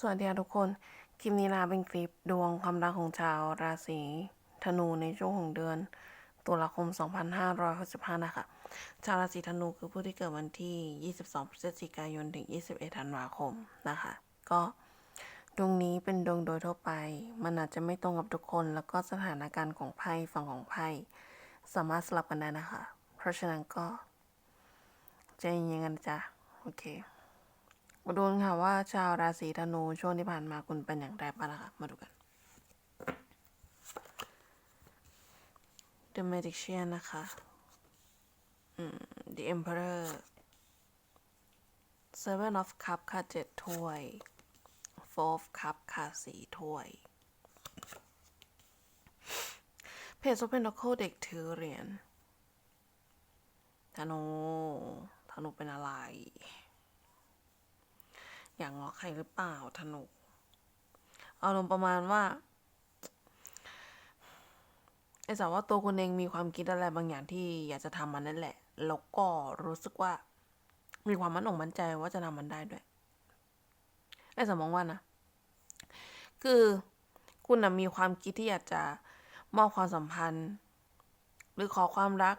สวัสดีทุกคน คลิปนี้นะเป็นคลิปดวงความรักของชาวราศีธนูในช่วงของเดือนตุลาคม 2565 นะคะ ชาวราศีธนูคือผู้ที่เกิดวันที่ 22 พฤศจิกายน ถึง 21 ธันวาคมนะคะ ก็ดวงนี้เป็นดวงโดยทั่วไป มันอาจจะไม่ตรงกับทุกคน แล้วก็สถานการณ์ของไพ่ฝั่งของไพ่สามารถสลับกันได้นะคะ เพราะฉะนั้นก็ใจเย็นกันจ้ะ โอเค มาดูกันค่ะว่าชาวราศีธนูช่วงที่ผ่านมาคุณเป็นอย่างไรบ้างนะคะมาดูกัน The Magician นะคะ The Emperor Seven of Cup ค่ะเจ็ดถ้วย Four of Cup ค่ะสี่ถ้วย Page of Pentacles เด็กถือเหรียญธนูธนูเป็นอะไร อยางง้อใครหรือเปล่าธนูเอาลงประมาณว่าไอ้สาวว่าตัวคุณเองมีความคิดอะไรบางอย่างที่อยากจะทำมันนั่นแหละ แล้วก็รู้สึกว่า มีความมั่นอกมั่นใจว่าจะทำมันได้ด้วยไอ้สาวมองว่านะ คือคุณนะมีความคิดที่อยากจะมอบความสัมพันธ์ หรือขอความรัก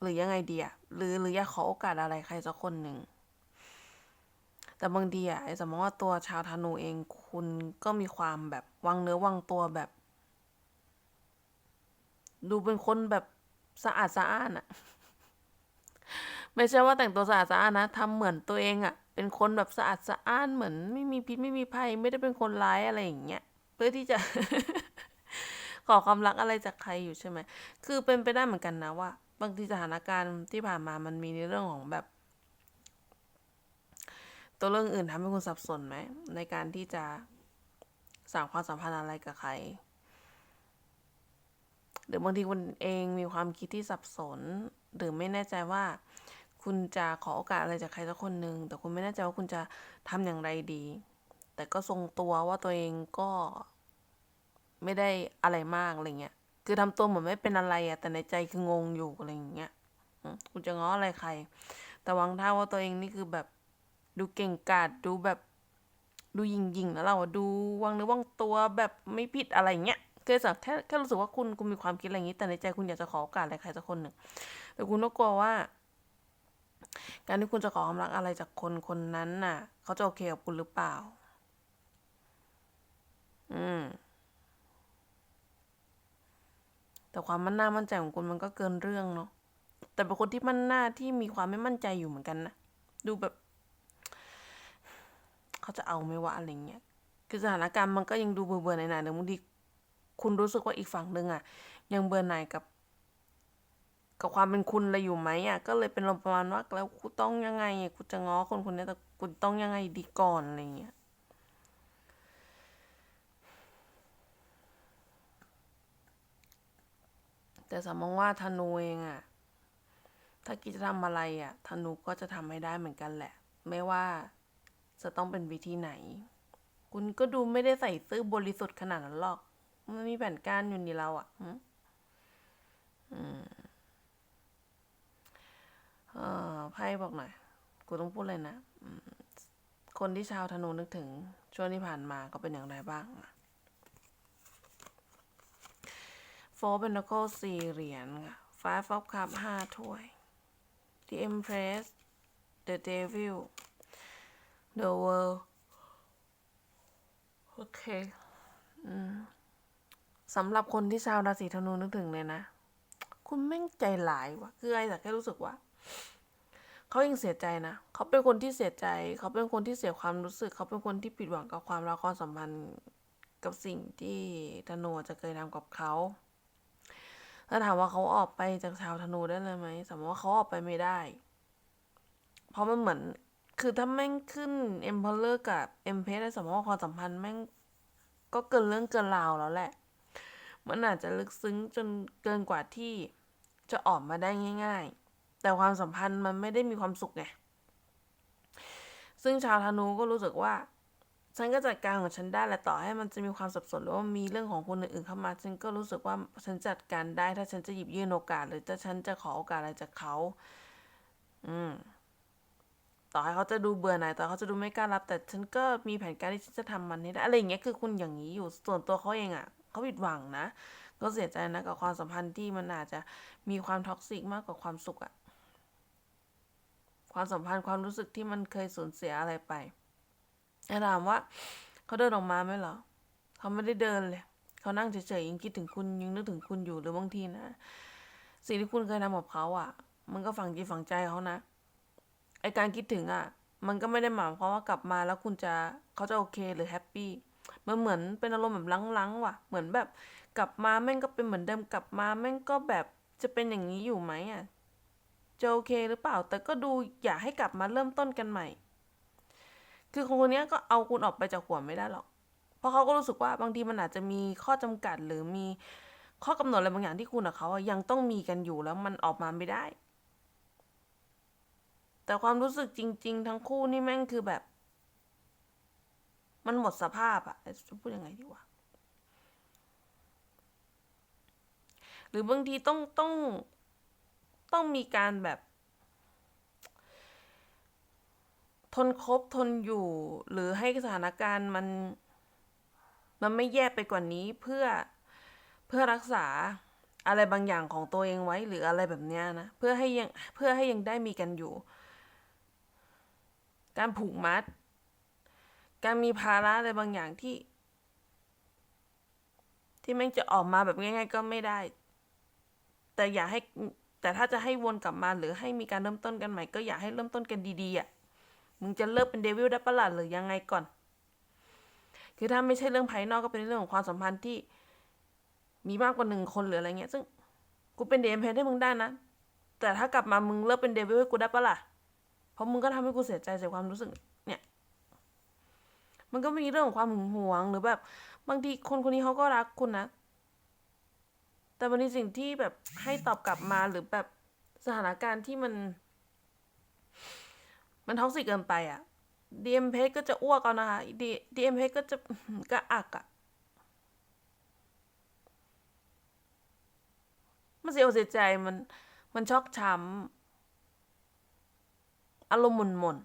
หรือยังไงดีอะหรือหรืออยากขอโอกาสอะไรใครสักคนหนึ่ง แต่บางทีอะไอ้สมมติว่าตัวชาวธนูเองคุณก็มีความแบบวางเนื้อวางตัวแบบ ดูเป็นคนแบบสะอาดสะอ้านอะไม่ใช่ว่าแต่งตัวสะอาดสะอ้านนะทำเหมือนตัวเองอะเป็นคนแบบสะอาดสะอ้านเหมือน ไม่มีพิษไม่มีภัยไม่ได้เป็นคนร้ายอะไรอย่างเงี้ยเพื่อที่จะ ขอความรักอะไรจากใครอยู่ใช่ไหมคือเป็นไปได้เหมือนกันนะว่า บางทีสถานการณ์ที่ผ่านมามันมีในเรื่องของแบบ ตัวเรื่องอื่นทำให้คุณสับสนไหมในการที่จะสร้างความสัมพันธ์อะไรกับใคร หรือบางทีคุณเองมีความคิดที่สับสน หรือไม่แน่ใจว่า คุณจะขอโอกาสอะไรจากใครสักคนหนึ่งแต่คุณไม่แน่ใจว่าคุณจะทำอย่างไรดี แต่ก็ทรงตัวว่าตัวเองก็ไม่ได้อะไรมากอะไรเงี้ยคือทำตัวเหมือนไม่เป็นอะไรอะแต่ในใจคืองงอยู่อะไรอย่างเงี้ยคุณจะง้ออะไรใคร แต่วางท่าว่าตัวเองนี่คือแบบ ดูเก่งกาจดูแบบ ดูยิงยิงแล้วเราอะดูวางเนื้อวางตัวแบบไม่ผิดอะไรเงี้ยเคยสักแค่แค่รู้สึกว่าคุณคุณมีความคิดอะไรอย่างนี้ แต่ในใจคุณอยากจะขอโอกาสอะไรใครสักคนหนึ่งแต่คุณก็กลัวว่า การที่คุณจะขอความรักอะไรจากคนคนนั้นน่ะ เขาจะโอเคกับคุณหรือเปล่า อืมแต่ความมั่นหน้ามั่นใจของคุณมันก็เกินเรื่องเนาะแต่เป็นคนที่มั่นหน้าที่มีความไม่มั่นใจอยู่เหมือนกันนะดูแบบ เขาจะเอาไหม่ว่าอะไรเงี้ยคือสถานการณ์มันก็ยังดูเบื่อเบื่อหน่ายๆแต่บางทีคุณรู้สึกว่าอีกฝั่งหนึ่งอะ ยังเบื่อหน่ายกับ กับความเป็นคุณอะไรอยู่ไหมอะ ก็เลยเป็นลมประมาณว่าแล้วกูต้องยังไงอะกูจะง้อคนคนนี้แต่กูต้องยังไงดีก่อนอะไรเงี้ยแต่สมมองว่าธนูเองอะ ถ้าคิจะทำอะไรอะธนูก็จะทำให้ได้เหมือนกันแหละ ไม่ว่า จะต้องเป็นวิธีไหน คุณก็ดูไม่ได้ใส่ซื่อบริสุทธิ์ขนาดนั้นหรอก มันมีแผนการอยู่นี่เราอะ่ะหืมอืมเออไพ่บอกหน่อย กูต้องพูดเลยนะ คนที่ชาวธนูนึกถึง ช่วงที่ผ่านมาก็เป็นอย่างไรบ้างโฟเป็นนักโสี่เหรียญค่ะ Five of Cup ห้าถ้วย The Empress The Devil The World โอเคสำหรับคนที่ชาวราศีธนูนึกถึงเลยนะ คุณแม่งใจหลายวะคือไอ้แต่แค่รู้สึกว่าเขายังเสียใจนะเขาเป็นคนที่เสียใจ เขาเป็นคนที่เสียความรู้สึก เขาเป็นคนที่ผิดหวังกับความรักความสัมพันธ์กับสิ่งที่ธนูจะเคยทำกับเขาถ้าถามว่าเขาออกไปจากชาวธนูได้เลยไหมสมมติว่าเขาออกไปไม่ได้ เพราะมันเหมือน คือถ้าแม่งขึ้น Emperor กับ Empress ได้สมมติว่าความสัมพันธ์แม่งก็เกินเรื่องเกินราวแล้วแหละ มันอาจจะลึกซึ้งจนเกินกว่าที่จะออกมาได้ง่าย ๆ แต่ความสัมพันธ์มันไม่ได้มีความสุขไง ซึ่งชาวธนูก็รู้สึกว่า ฉันก็จัดการของฉันได้แหละต่อให้มันจะมีความสับสนหรือว่ามีเรื่องของคนอื่นๆเข้ามา ฉันก็รู้สึกว่าฉันจัดการได้ ถ้าฉันจะหยิบยื่นโอกาส หรือถ้าฉันจะขอโอกาสอะไรจากเขา อืม ต่อให้เขาจะดูเบื่อหน่ายต่อเขาจะดูไม่กล้ารับ แต่ฉันก็มีแผนการที่ฉันจะทำมันให้ได้อะไรอย่างเงี้ยคือคุณอย่างนี้อยู่ส่วนตัวเขาเองอะ่ะเขาผิดหวังนะ ก็เสียใจนะกับความสัมพันธ์ที่มันอาจจะมีความท็อกซิกมากกว่าความสุขอะความสัมพันธ์ความรู้สึกที่มันเคยสูญเสียอะไรไปแต่ถามว่าเขาเดินออกมาไหมเหรอเขาไม่ได้เดินเลยเขานั่งเฉยๆยังคิดถึงคุณยังนึกถึงคุณอยู่หรือบางทีนะ สิ่งที่คุณเคยทำกับเขาอะ่ะ มันก็ฝังจิตฝังใจเขานะ ไอการคิดถึงอะ่ะ มันก็ไม่ได้หมายความว่ากลับมาแล้วคุณจะเขาจะโอเคหรือแฮปปี้มันเหมือนเป็นอารมณ์แบบลังๆว่ะ เหมือนแบบกลับมาแม่งก็เป็นเหมือนเดิมกลับมาแม่งก็แบบจะเป็นอย่างนี้อยู่ไหมอะจะโอเคหรือเปล่า แต่ก็ดูอยากให้กลับมาเริ่มต้นกันใหม่ คือคนคนนี้ก็เอาคุณออกไปจากหัวไม่ได้หรอก เพราะเขาก็รู้สึกว่าบางทีมันอาจจะมีข้อจำกัดหรือมีข้อกำหนดอะไรบางอย่างที่คุณกับเขายังต้องมีกันอยู่แล้วมันออกมาไม่ได้ แต่ความรู้สึกจริง ๆ ทั้งคู่นี่แม่งคือแบบ มันหมดสภาพอะจะพูดยังไงดีวะหรือบางทีต้องต้องต้องมีการแบบ ทนคบทนอยู่ หรือให้สถานการณ์มัน มันไม่แย่ไปกว่านี้เพื่อเพื่อรักษาอะไรบางอย่างของตัวเองไว้หรืออะไรแบบเนี้ยนะ เพื่อให้ยังเพื่อให้ยังได้มีกันอยู่ การผูกมัด การมีภาระอะไรบางอย่างที่ ที่แม่งจะออกมาแบบง่าย ๆ ก็ไม่ได้ แต่อย่าให้ แต่ถ้าจะให้วนกลับมาหรือให้มีการเริ่มต้นกันใหม่ก็อยากให้เริ่มต้นกันดีๆอะมึงจะเลิกเป็นเดวิลได้ปะล่ะหรือยังไงก่อน คือถ้าไม่ใช่เรื่องภายนอกก็เป็นเรื่องของความสัมพันธ์ที่ มีมากกว่าหนึ่งคนหรืออะไรเงี้ย ซึ่งกูเป็นเดมเพนให้มึงได้นะ แต่ถ้ากลับมามึงเลิกเป็นเดวิลให้กูได้ปะล่ะ ราะมึงก็ทำให้กูเสียใจเสียความรู้สึก เนี่ย มันก็มีเรื่องของความหึงหวงหรือแบบ บางทีคนคนนี้เขาก็รักคุณนะ แต่บางทีสิ่งที่แบบให้ตอบกลับมาหรือแบบสถานการณ์ที่มัน มันท็อกซิกเกินไปอะดีเอ็มเพก็จะอ้วกเอานะคะดีดีเอ็มเพก็จะกระอักอะมันเสียอกเสียใจมันมันช็อกช้ำ อารมณ์หม่นหม่น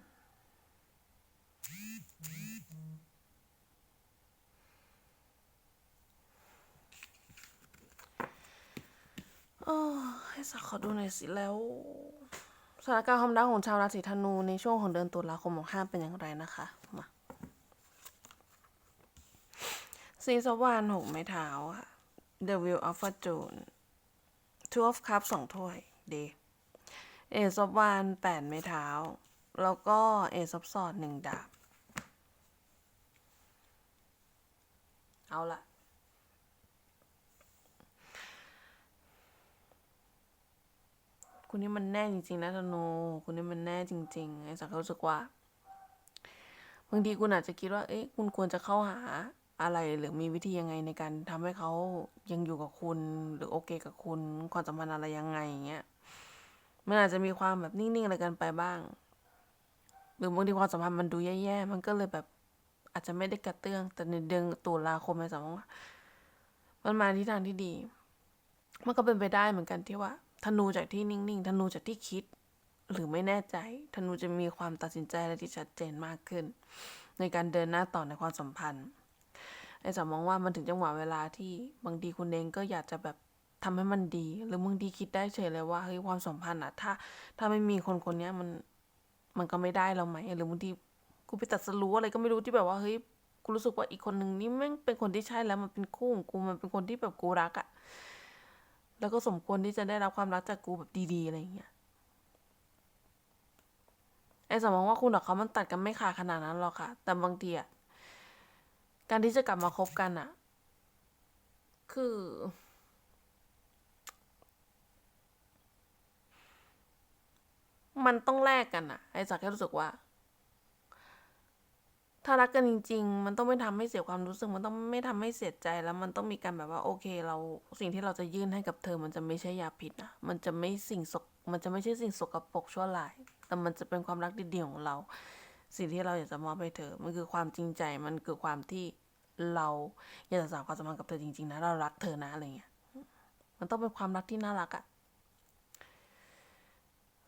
โอ้ให้สักขอดูหน่อยสิแล้วสถานการณ์ความรักของชาวราศีธนูในช่วงของเดือนตุลาคมของห้าเป็นอย่างไรนะคะมาสีสวรรค์หกไม้เท้าค่ะ The Wheel of Fortune Two of Cups สองถ้วย เด เอซอบวานแปดไม้เท้า แล้วก็เอซอบสอดหนึ่งดาบ เอาละคุณนี่มันแน่จริงๆนะธนูคุณนี่มันแน่จริง ๆ ไอ้สักเขาสึกว่าบางทีคุณอาจจะคิดว่า เอ๊ะ คุณควรจะเข้าหาอะไรหรือมีวิธียังไงในการทำให้เขายังอยู่กับคุณ หรือโอเคกับคุณ ความสัมพันธ์อะไรยังไงอย่างเงี้ย มันอาจจะมีความแบบนิ่งๆอะไรกันไปบ้าง หรือบางทีความสัมพันธ์มันดูแย่ๆ มันก็เลยแบบอาจจะไม่ได้กระเตื้อง แต่ในเดือนตุลาคมในสมองว่ามันมาที่ทางที่ดี มันก็เป็นไปได้เหมือนกันที่ว่าธนูจากที่นิ่งๆธนูจากที่คิด หรือไม่แน่ใจธนูจะมีความตัดสินใจอะไรที่ชัดเจนมากขึ้น ในการเดินหน้าต่อในความสัมพันธ์ไอ้สามมองว่ามันถึงจังหวะเวลาที่บางทีคุณเองก็อยากจะแบบ ทำให้มันดี หรือบางทีคิดได้เฉยเลยว่าเฮ้ยความสัมพันธ์อะถ้า ถ้าไม่มีคนคนนี้มันมันก็ไม่ได้แล้วไหมหรือบางทีกูไปตัดสรู้อะไรก็ไม่รู้ที่แบบว่าเฮ้ยกูรู้สึกว่าอีกคนหนึ่งนี่แม่งเป็นคนที่ใช่แล้วมันเป็นคู่ของกูมันเป็นคนที่แบบกูรักอะแล้วก็สมควรที่จะได้รับความรักจากกูแบบดีๆอะไรอย่างเงี้ยไอ้สมองว่าคุณกับเขามันตัดกันไม่ขาดขนาดนั้นหรอกค่ะ แต่บางทีอะการที่จะกลับมาคบกันอะคือ มันต้องแลกกันอะไอ้สักแค่รู้สึกว่า ถ้ารักกันจริง ๆ มันต้องไม่ทำให้เสียความรู้สึก มันต้องไม่ทำให้เสียใจแล้วมันต้องมีการแบบว่า โอเคเราสิ่งที่เราจะยื่นให้กับเธอ มันจะไม่ใช่ยาพิษนะมันจะไม่สิ่งสกมันจะไม่ใช่สิ่งสกปรกชั่วร้าย แต่มันจะเป็นความรักดีๆของเรา สิ่งที่เราอยากจะมอบให้เธอ มันคือความจริงใจ มันคือความที่เราอยากจะสานความสัมพันธ์กับเธอจริงๆนะ เรารักเธอนะอะไรเงี้ย มันต้องเป็นความรักที่น่ารักอะ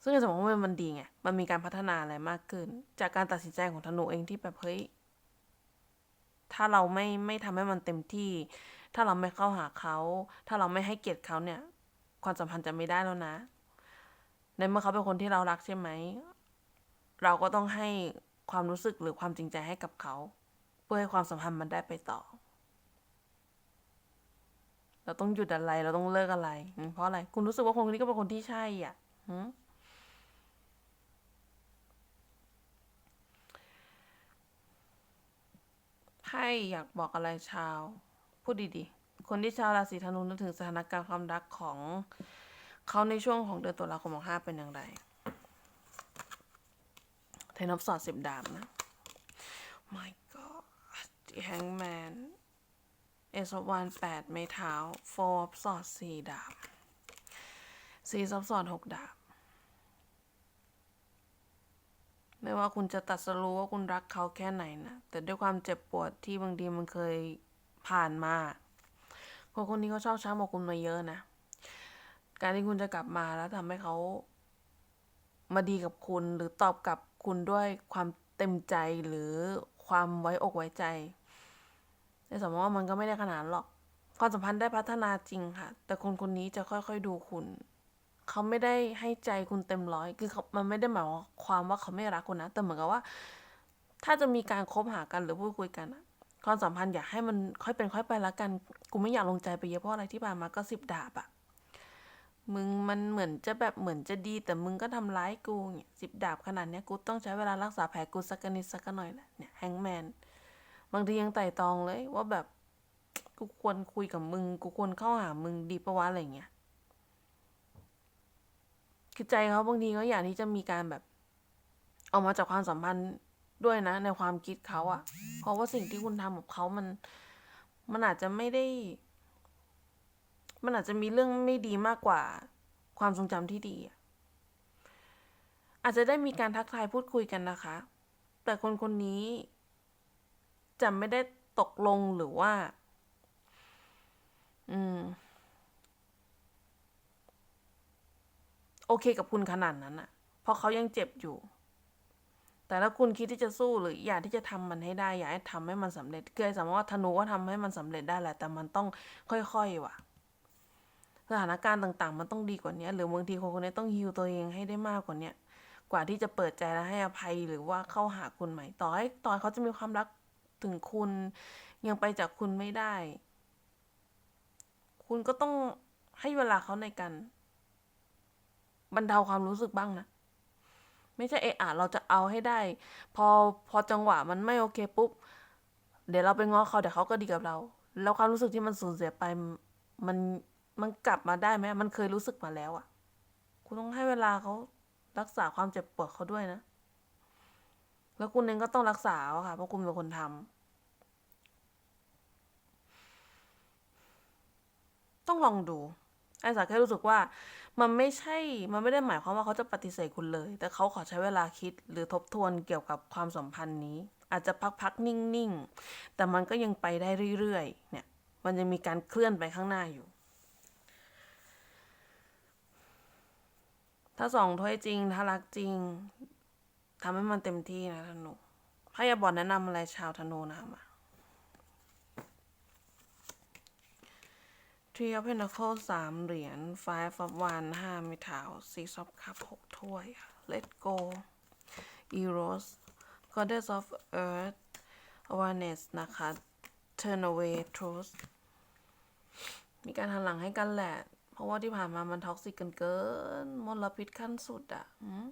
ซึ่งไอ้สมองว่ามันดีไง มันมีการพัฒนาอะไรมากขึ้น จากการตัดสินใจของธนูเองที่แบบเฮ้ย ถ้าเราไม่ไม่ทำให้มันเต็มที่ ถ้าเราไม่เข้าหาเขา ถ้าเราไม่ให้เกียรติเขาเนี่ย ความสัมพันธ์จะไม่ได้แล้วนะ ในเมื่อเขาเป็นคนที่เรารักใช่ไหม เราก็ต้องให้ความรู้สึกหรือความจริงใจให้กับเขา เพื่อให้ความสัมพันธ์มันได้ไปต่อ เราต้องหยุดอะไร เราต้องเลิกอะไร เพราะอะไร คุณรู้สึกว่าคนคนนี้ก็เป็นคนที่ใช่อะ หืมไพ่อยากบอกอะไรชาว พูดดีๆ คนที่ชาวราศีธนูนึกถึงสถานการณ์ความรักของเขาในช่วงของเดือนตุลาคมของห้าเป็นอย่างไรเทนอฟสอดสิบดาบนะ my god the hangman เอสวานแปดไม้เท้าโฟร์สอดสี่ดาบสี่ซับสอดหกดาบ ไม่ว่าคุณจะตัดสรู้ว่าคุณรักเขาแค่ไหนนะ แต่ด้วยความเจ็บปวดที่บางทีมันเคยผ่านมาคนคนนี้เขาชอบช้ำบอกคุณมาเยอะนะ การที่คุณจะกลับมาแล้วทำให้เขามาดีกับคุณหรือตอบกลับคุณด้วยความเต็มใจหรือความไว้อกไว้ใจ ในสมมติว่ามันก็ไม่ได้ขนาดหรอก ความสัมพันธ์ได้พัฒนาจริงค่ะ แต่คนคนนี้จะค่อยๆดูคุณ เขาไม่ได้ให้ใจคุณเต็มร้อย คือเขามันไม่ได้หมายความว่าเขาไม่รักคุณนะ แต่เหมือนกับว่า ถ้าจะมีการคบหากันหรือพูดคุยกันอะความสัมพันธ์อยากให้มันค่อยเป็นค่อยไปละกัน กูไม่อยากลงใจไปเยอะเพราะอะไรที่ผ่านมาก็สิบดาบอะมึงมันเหมือนจะแบบเหมือนจะดี แต่มึงก็ทำร้ายกูเนี่ยสิบดาบขนาดเนี้ยกูต้องใช้เวลารักษาแผลกูสักนิดสักหน่อยแหละเนี่ยแฮงแมนบางทียังไต่ตองเลยว่าแบบกูควรคุยกับมึง กูควรเข้าหามึงดีปะวะอะไรเงี้ย คือใจเขาบางทีเขาอยากที่จะมีการแบบออกมาจากความสัมพันธ์ด้วยนะ ในความคิดเขาอะเพราะว่าสิ่งที่คุณทำกับเขามัน มันอาจจะไม่ได้ มันอาจจะมีเรื่องไม่ดีมากกว่า ความทรงจำที่ดีอะอาจจะได้มีการทักทายพูดคุยกันนะคะ แต่คนคนนี้จะไม่ได้ตกลงหรือว่า อืม โอเคกับคุณขนาดนั้นอะเพราะเขายังเจ็บอยู่ แต่ถ้าคุณคิดที่จะสู้หรืออยากที่จะทำมันให้ได้ อยากให้ทำให้มันสำเร็จเกยสามารถว่าธนูก็ทำให้มันสำเร็จได้แหละ แต่มันต้องค่อยๆว่ะ สถานการณ์ต่างๆ มันต้องดีกว่านี้หรือบางทีคนคนนี้ต้องฮิวตัวเองให้ได้มากกว่านี้กว่าที่จะเปิดใจและให้อภัยหรือว่าเข้าหาคุณใหม่ต่อให้ต่อให้เขาจะมีความรักถึงคุณยังไปจากคุณไม่ได้ คุณก็ต้องให้เวลาเขาในการ บรรเทาความรู้สึกบ้างนะ ไม่ใช่เอะอะเราจะเอาให้ได้ พอพอจังหวะมันไม่โอเคปุ๊บ เดี๋ยวเราไปง้อเขาเดี๋ยวเขาก็ดีกับเรา แล้วความรู้สึกที่มันสูญเสียไป มันมันกลับมาได้ไหมมันเคยรู้สึกมาแล้วอะคุณต้องให้เวลาเขารักษาความเจ็บปวดเขาด้วยนะ แล้วคุณเองก็ต้องรักษาเขาค่ะ เพราะคุณเป็นคนทำต้องลองดู ไอ้สาแค่รู้สึกว่ามันไม่ใช่ มันไม่ได้หมายความว่าเขาจะปฏิเสธคุณเลย แต่เขาขอใช้เวลาคิดหรือทบทวนเกี่ยวกับความสัมพันธ์นี้ อาจจะพักๆนิ่งๆ แต่มันก็ยังไปได้เรื่อยๆ เนี่ย มันยังมีการเคลื่อนไปข้างหน้าอยู่ ถ้าสองถ้วยจริง ถ้ารักจริงทำให้มันเต็มที่นะธนูถ้าอย่าบอกแนะนำอะไรชาวธนูนะ มา Three of Pentacles สามเหรียญ Five of Wands ห้าม้เท้า Six of Cups หกถ้วย Let go Eros Goddess of Earth Awareness นะคะ Turn away Truth มีการหันหลังให้กันแหละ เพราะว่าที่ผ่านมามันท็อกซิกกันเกิน มลพิษขั้นสุดอะหืม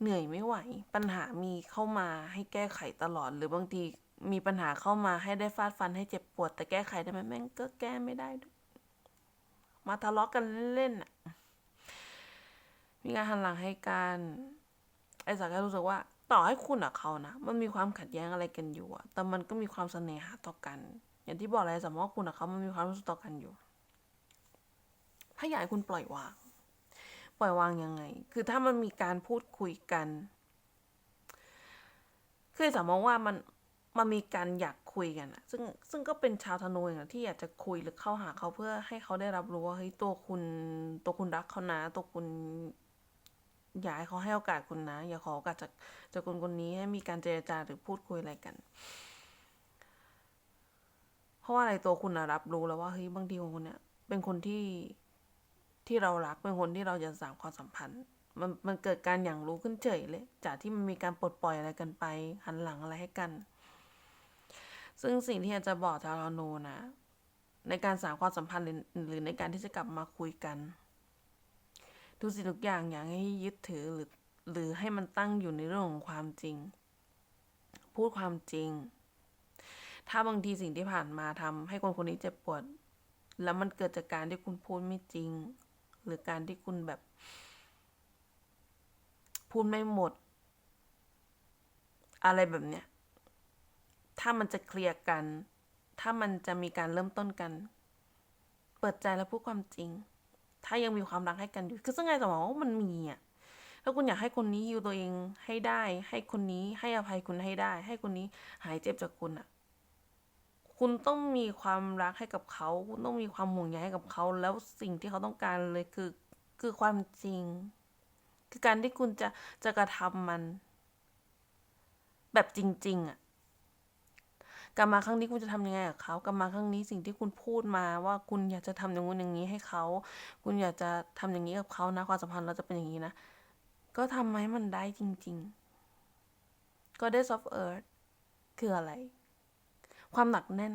เหนื่อยไม่ไหว ปัญหามีเข้ามาให้แก้ไขตลอดหรือบางที มีปัญหาเข้ามาให้ได้ฟาดฟันให้เจ็บปวด แต่แก้ไขได้ไหมแม่งก็แก้ไม่ได้ด้วยมาทะเลาะกันเล่นๆน่ะ มีการหันหลังให้กันไอ้สักแค่รู้สึกว่า ต่อให้คุณอะเขานะมันมีความขัดแย้งอะไรกันอยู่อะแต่มันก็มีความเสน่หาต่อกัน อย่างที่บอกเลยสมมติว่าคุณอะเขามันมีความรู้สึกต่อกันอยู่ ถ้าอยากให้คุณปล่อยวาง ปล่อยวางยังไง คือถ้ามันมีการพูดคุยกัน คือสมมติว่ามัน มันมีการอยากคุยกันอะซึ่งซึ่งก็เป็นชาวธนูอย่างที่อยากจะคุยหรือเข้าหาเขาเพื่อให้เขาได้รับรู้ว่าเฮ้ยตัวคุณ ตัวคุณรักเขานะตัวคุณอยากให้เขาให้โอกาสคุณนะ อย่าขอโอกาสจากจากคนคนนี้ให้มีการเจรจาหรือพูดคุยอะไรกัน เพราะว่าอะไรตัวคุณนะรับรู้แล้วว่าเฮ้ยบางทีของคุณเนี่ยเป็นคนที่ที่เรารักเป็นคนที่เราจะสานความสัมพันธ์ มันมันเกิดการอย่างรู้ขึ้นเฉยเลย จากที่มันมีการปลดปล่อยอะไรกันไป หันหลังอะไรให้กัน ซึ่งสิ่งที่อยากจะบอกชาวธนูนะในการสานความสัมพันธ์หรือในการที่จะกลับมาคุยกันทุกสิ่งทุกอย่างอย่างให้ยึดถือหรือหรือให้มันตั้งอยู่ในเรื่องของความจริง พูดความจริง ถ้าบางทีสิ่งที่ผ่านมาทำให้คนคนนี้เจ็บปวด แล้วมันเกิดจากการที่คุณพูดไม่จริง หรือการที่คุณแบบ พูดไม่หมด อะไรแบบเนี้ย ถ้ามันจะเคลียร์กัน ถ้ามันจะมีการเริ่มต้นกัน เปิดใจแล้วพูดความจริง ถ้ายังมีความรักให้กันอยู่ คือซึ่งไงจะบอกว่ามันมีอะถ้าคุณอยากให้คนนี้ฮิวตัวเองให้ได้ ให้คนนี้ให้อภัยคุณให้ได้ ให้คนนี้หายเจ็บจากคุณอะ คุณต้องมีความรักให้กับเขา คุณต้องมีความห่วงใยให้กับเขา แล้วสิ่งที่เขาต้องการเลยคือ คือความจริง คือการที่คุณจะจะกระทำมัน แบบจริง ๆ อะ กลับมาครั้งนี้คุณจะทำยังไงกับเขากลับมาครั้งนี้สิ่งที่คุณพูดมาว่าคุณอยากจะทำอย่างงู้นอย่างนี้ให้เขา คุณอยากจะทำอย่างนี้กับเขานะความสัมพันธ์เราจะเป็นอย่างนี้นะ ก็ทำให้มันได้จริง ๆ Goddess of Earth คืออะไร ความหนักแน่น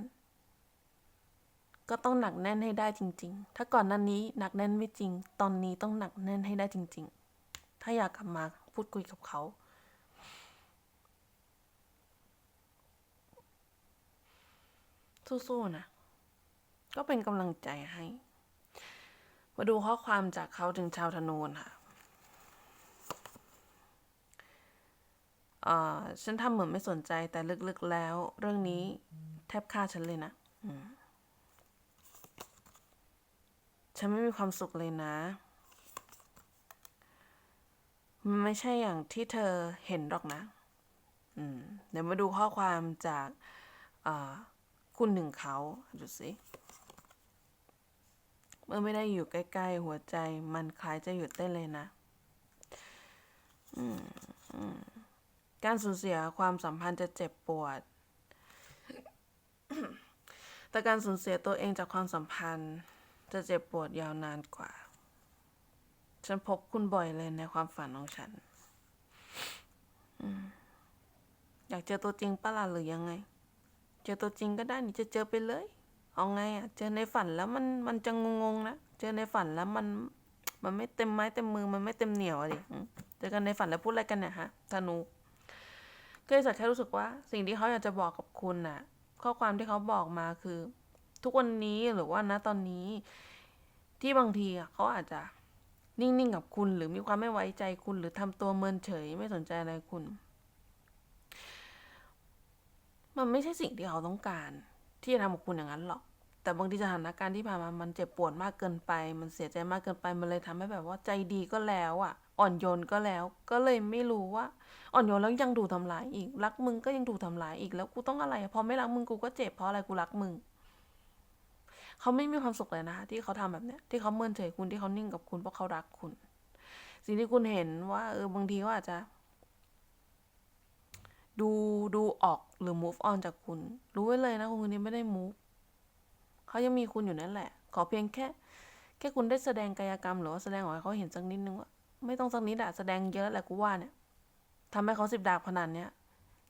ก็ต้องหนักแน่นให้ได้จริง ๆ ถ้าก่อนหน้านี้หนักแน่นไม่จริง ตอนนี้ต้องหนักแน่นให้ได้จริง ๆ ถ้าอยากกลับมาพูดคุยกับเขา สู้ๆนะ ก็เป็นกำลังใจให้ มาดูข้อความจากเขาถึงชาวธนูนค่ะอ่าฉันทำเหมือนไม่สนใจแต่ลึกๆแล้ว เรื่องนี้แทบฆ่าฉันเลยนะฉันไม่มีความสุขเลยนะมันไม่ใช่อย่างที่เธอเห็นหรอกนะ เดี๋ยวมาดูข้อความจากอ่า คุณหนึ่งเขาดูสิเมื่อไม่ได้อยู่ใกล้ ๆ หัวใจ มันคล้ายจะหยุดเต้นเลยนะการสูญเสียความสัมพันธ์จะเจ็บปวด แต่การสูญเสียตัวเองจากความสัมพันธ์ จะเจ็บปวดยาวนานกว่า ฉันพบคุณบ่อยเลยในความฝันของฉันอืมอยากเจอตัวจริงปะล่ะหรือยังไง เจอตัวจริงก็ได้นี่จะเจอไปเลย เอาไงอะ เจอในฝันแล้วมันมันจะงงๆนะ เจอในฝันแล้วมันมันไม่เต็มไม้เต็มมือมันไม่เต็มเหนียวอะดิอืมเจอกันในฝันแล้วพูดอะไรกันเนี่ยฮะธนูก็เลยสักแค่รู้สึกว่า สิ่งที่เขาอยากจะบอกกับคุณน่ะ ข้อความที่เขาบอกมาคือ ทุกวันนี้หรือว่าณตอนนี้ ที่บางทีเขาอาจจะนิ่งๆกับคุณ หรือมีความไม่ไว้ใจคุณ หรือทำตัวเมินเฉยไม่สนใจอะไรคุณ มันไม่ใช่สิ่งที่เขาต้องการ ที่จะทำกับคุณอย่างนั้นหรอก แต่บางทีสถานการณ์ที่ผ่านมามันเจ็บปวดมากเกินไป มันเสียใจมากเกินไป มันเลยทำให้แบบว่าใจดีก็แล้วอะ อ่อนโยนก็แล้ว ก็เลยไม่รู้ว่า อ่อนโยนแล้วยังถูกทำร้ายอีก รักมึงก็ยังถูกทำร้ายอีก แล้วกูต้องอะไร พอไม่รักมึงกูก็เจ็บ เพราะอะไรกูรักมึง เขาไม่มีความสุขเลยนะคะที่เขาทำแบบเนี้ย ที่เขาเมินเฉยคุณ ที่เขานิ่งกับคุณเพราะเขารักคุณ สิ่งที่คุณเห็นว่าเออบางทีเขาอาจจะ ดูดูออกหรือ move on จากคุณ รู้ไว้เลยนะคุณคนนี้ไม่ได้ move เขายังมีคุณอยู่นั่นแหละ ขอเพียงแค่ แค่คุณได้แสดงกายกรรม หรือว่าแสดงออกให้เขาเห็นสักนิดนึงว่าไม่ต้องสักนิดอะแสดงเยอะแหละกูว่าเนี่ยทำให้เขาสิบดาบขนาดเนี้ย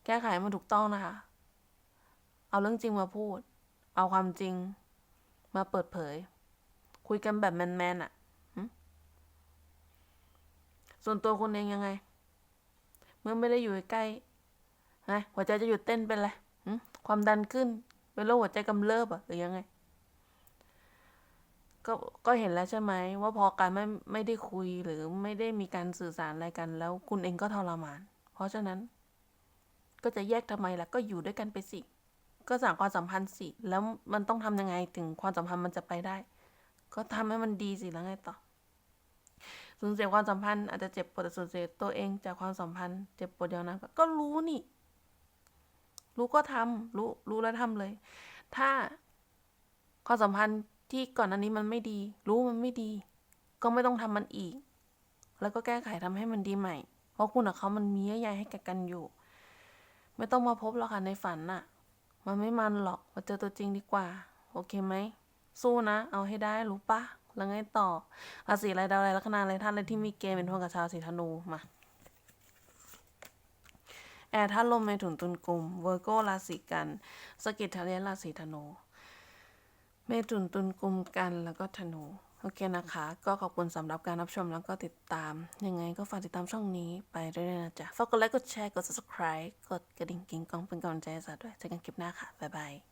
แก้ไขมันถูกต้องนะคะ เอาเรื่องจริงมาพูด เอาความจริง มาเปิดเผย คุยกันแบบแมนๆอะส่วนตัวคุณเองยังไง เมื่อไม่ได้อยู่ใกล้ ไงหัวใจจะหยุดเต้นเป็นไรความดันขึ้น เป็นโรคหัวใจกำเริบอะหรือยังไง ก็ก็เห็นแล้วใช่ไหมว่าพอการไม่ไม่ได้คุยหรือไม่ได้มีการสื่อสารอะไรกัน แล้วคุณเองก็ทรมาน เพราะฉะนั้น ก็จะแยกทำไมล่ะก็อยู่ด้วยกันไปสิก็สางความสัมพันธ์สิแล้วมันต้องทำยังไงถึงความสัมพันธ์มันจะไปได้ ก็ทำให้มันดีสิแล้วไงต่อสูญเสียความสัมพันธ์อาจจะเจ็บปวดแต่สูญเสียตัวเองจากความสัมพันธ์เจ็บปวดเดียวนะก็รู้นี่ รู้ก็ทำรู้รู้แล้วทำเลย ถ้าความสัมพันธ์ที่ก่อนอันนี้มันไม่ดี รู้มันไม่ดี ก็ไม่ต้องทำมันอีก แล้วก็แก้ไขทำให้มันดีใหม่ เพราะคุณกับเขามันมีเยื่อใยให้แก่กันอยู่ ไม่ต้องมาพบหรอกค่ะในฝันน่ะ มันไม่มันหรอกมาเจอตัวจริงดีกว่า โอเคไหมสู้นะ เอาให้ได้รู้ปะแล้วไงต่อราศีอะไรดาวอะไรลัคนาอะไรท่านอะไรที่มีเกณฑ์เป็นพวกกับชาวสีธนูมา แอร์ท่าลมในถุนตุนกลุ่มเวอร์โกราศีกันสกิทเทเลียราศีธนู เมถุนตุนกลุ่มกันแล้วก็ธนู โอเคนะคะ ก็ขอบคุณสำหรับการรับชมแล้วก็ติดตาม ยังไงก็ฝากติดตามช่องนี้ไปเรื่อยๆนะจ๊ะ ฝากกดไลค์ กดแชร์ กด subscribe กดกระดิ่งกิ้งกองเป็นกำลังใจให้สัตว์ด้วยเจอกันคลิปหน้าค่ะ บ๊ายบาย